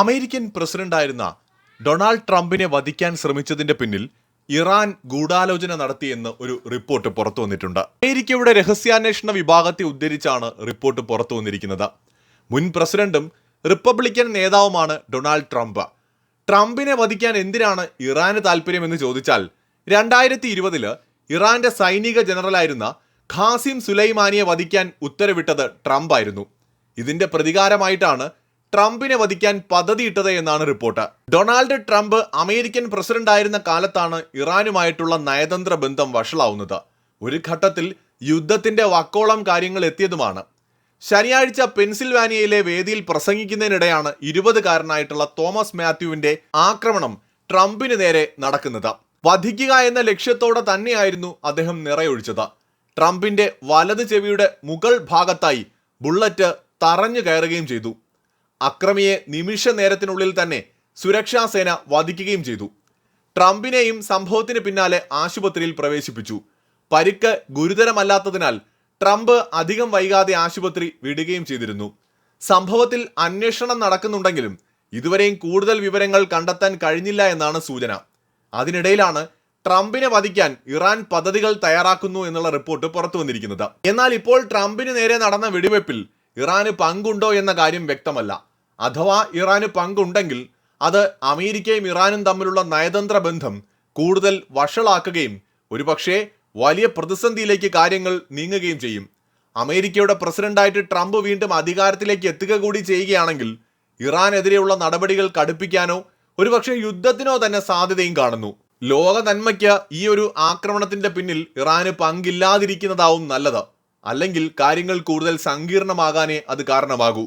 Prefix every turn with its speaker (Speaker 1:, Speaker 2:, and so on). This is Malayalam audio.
Speaker 1: അമേരിക്കൻ പ്രസിഡന്റായിരുന്ന ഡൊണാൾഡ് ട്രംപിനെ വധിക്കാൻ ശ്രമിച്ചതിന്റെ പിന്നിൽ ഇറാൻ ഗൂഢാലോചന നടത്തിയെന്ന് ഒരു റിപ്പോർട്ട് പുറത്തു വന്നിട്ടുണ്ട്. അമേരിക്കയുടെ രഹസ്യാന്വേഷണ വിഭാഗത്തെ ഉദ്ധരിച്ചാണ് റിപ്പോർട്ട് പുറത്തു വന്നിരിക്കുന്നത്. മുൻ പ്രസിഡന്റും റിപ്പബ്ലിക്കൻ നേതാവുമാണ് ഡൊണാൾഡ് ട്രംപ്. ട്രംപിനെ വധിക്കാൻ എന്തിനാണ് ഇറാന് താല്പര്യമെന്ന് ചോദിച്ചാൽ രണ്ടായിരത്തി ഇരുപതിൽ ഇറാന്റെ സൈനിക ജനറലായിരുന്ന ഖാസിം സുലൈമാനിയെ വധിക്കാൻ ഉത്തരവിട്ടത് ട്രംപ് ആയിരുന്നു. ഇതിന്റെ പ്രതികാരമായിട്ടാണ് ട്രംപിനെ വധിക്കാൻ പദ്ധതിയിട്ടത് എന്നാണ് report. Donald Trump American president ആയിരുന്ന കാലത്താണ് ഇറാനുമായിട്ടുള്ള നയതന്ത്ര ബന്ധം വഷളാവുന്നത്. ഒരു ഘട്ടത്തിൽ യുദ്ധത്തിന്റെ വക്കോളം കാര്യങ്ങൾ എത്തിയതുമാണ്. ശനിയാഴ്ച പെൻസിൽവാനിയയിലെ വേദിയിൽ പ്രസംഗിക്കുന്നതിനിടെയാണ് ഇരുപതുകാരനായിട്ടുള്ള തോമസ് മാത്യുവിന്റെ ആക്രമണം ട്രംപിന് നേരെ നടക്കുന്നത്. വധിക്കുക എന്ന ലക്ഷ്യത്തോടെ തന്നെയായിരുന്നു അദ്ദേഹം നിറയൊഴിച്ചത്. ട്രംപിന്റെ വലത് ചെവിയുടെ മുകൾ ഭാഗത്തായി ബുള്ളറ്റ് തറഞ്ഞു കയറുകയും ചെയ്തു. അക്രമിയെ നിമിഷ നേരത്തിനുള്ളിൽ തന്നെ സുരക്ഷാ സേന വധിക്കുകയും ചെയ്തു. ട്രംപിനെയും സംഭവത്തിന് പിന്നാലെ ആശുപത്രിയിൽ പ്രവേശിപ്പിച്ചു. പരിക്ക് ഗുരുതരമല്ലാത്തതിനാൽ ട്രംപ് അധികം വൈകാതെ ആശുപത്രി വിടുകയും ചെയ്തിരുന്നു. സംഭവത്തിൽ അന്വേഷണം നടക്കുന്നുണ്ടെങ്കിലും ഇതുവരെയും കൂടുതൽ വിവരങ്ങൾ കണ്ടെത്താൻ കഴിഞ്ഞില്ല എന്നാണ് സൂചന. അതിനിടയിലാണ് ട്രംപിനെ വധിക്കാൻ ഇറാൻ പദ്ധതികൾ തയ്യാറാക്കുന്നു എന്നുള്ള റിപ്പോർട്ട് പുറത്തു വന്നിരിക്കുന്നത്. എന്നാൽ ഇപ്പോൾ ട്രംപിന് നേരെ നടന്ന വെടിവെപ്പിൽ ഇറാന് പങ്കുണ്ടോ എന്ന കാര്യം വ്യക്തമല്ല. അഥവാ ഇറാന് പങ്കുണ്ടെങ്കിൽ അത് അമേരിക്കയും ഇറാനും തമ്മിലുള്ള നയതന്ത്ര ബന്ധം കൂടുതൽ വഷളാക്കുകയും ഒരുപക്ഷേ വലിയ പ്രതിസന്ധിയിലേക്ക് കാര്യങ്ങൾ നീങ്ങുകയും ചെയ്യും. അമേരിക്കയുടെ പ്രസിഡന്റായിട്ട് ട്രംപ് വീണ്ടും അധികാരത്തിലേക്ക് എത്തുക കൂടി ചെയ്യുകയാണെങ്കിൽ ഇറാനെതിരെയുള്ള നടപടികൾ കടുപ്പിക്കാനോ ഒരുപക്ഷെ യുദ്ധത്തിനോ തന്നെ സാധ്യതയും കാണുന്നു. ലോക നന്മയ്ക്ക് ഈ ഒരു ആക്രമണത്തിന്റെ പിന്നിൽ ഇറാന് പങ്കില്ലാതിരിക്കുന്നതാവും നല്ലത്. അല്ലെങ്കിൽ കാര്യങ്ങൾ കൂടുതൽ സങ്കീർണമാകാനേ അത് കാരണമാകൂ.